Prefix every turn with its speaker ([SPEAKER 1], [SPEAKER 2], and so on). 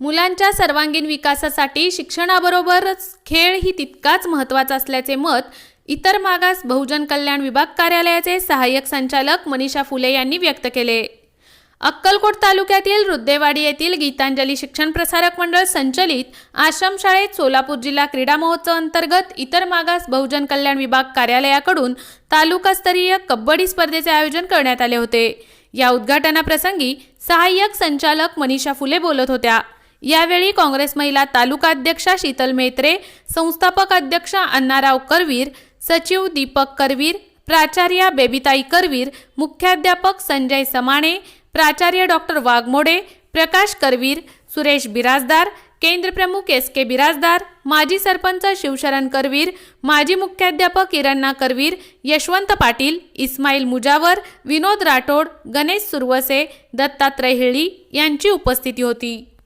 [SPEAKER 1] मुलांच्या सर्वांगीण विकासासाठी शिक्षणाबरोबरच खेळ ही तितकाच महत्त्वाचा असल्याचे मत इतर मागास बहुजन कल्याण विभाग कार्यालयाचे सहाय्यक संचालक मनीषा फुले यांनी व्यक्त केले. अक्कलकोट तालुक्यातील रुद्देवाडी येथील गीतांजली शिक्षण प्रसारक मंडळ संचलित आश्रमशाळेत सोलापूर जिल्हा क्रीडा महोत्सव अंतर्गत इतर मागास बहुजन कल्याण विभाग कार्यालयाकडून तालुकास्तरीय कबड्डी स्पर्धेचे आयोजन करण्यात आले होते. या उद्घाटनाप्रसंगी सहाय्यक संचालक मनीषा फुले बोलत होत्या. यावेळी काँग्रेस महिला तालुकाध्यक्षा शीतल मेत्रे संस्थापक अध्यक्ष अण्णाराव करवीर सचिव दीपक करवीर प्राचार्या बेबीताई करवीर मुख्याध्यापक संजय समाणे प्राचार्य डॉक्टर वाघमोडे प्रकाश करवीर सुरेश बिराजदार केंद्रप्रमुख एस के बिराजदार माजी सरपंच शिवशरण करवीर माजी मुख्याध्यापक इरण्णा करवीर यशवंत पाटील इस्माईल मुजावर विनोद राठोड गणेश सुरवसे दत्तात्रय हिळी यांची उपस्थिती होती.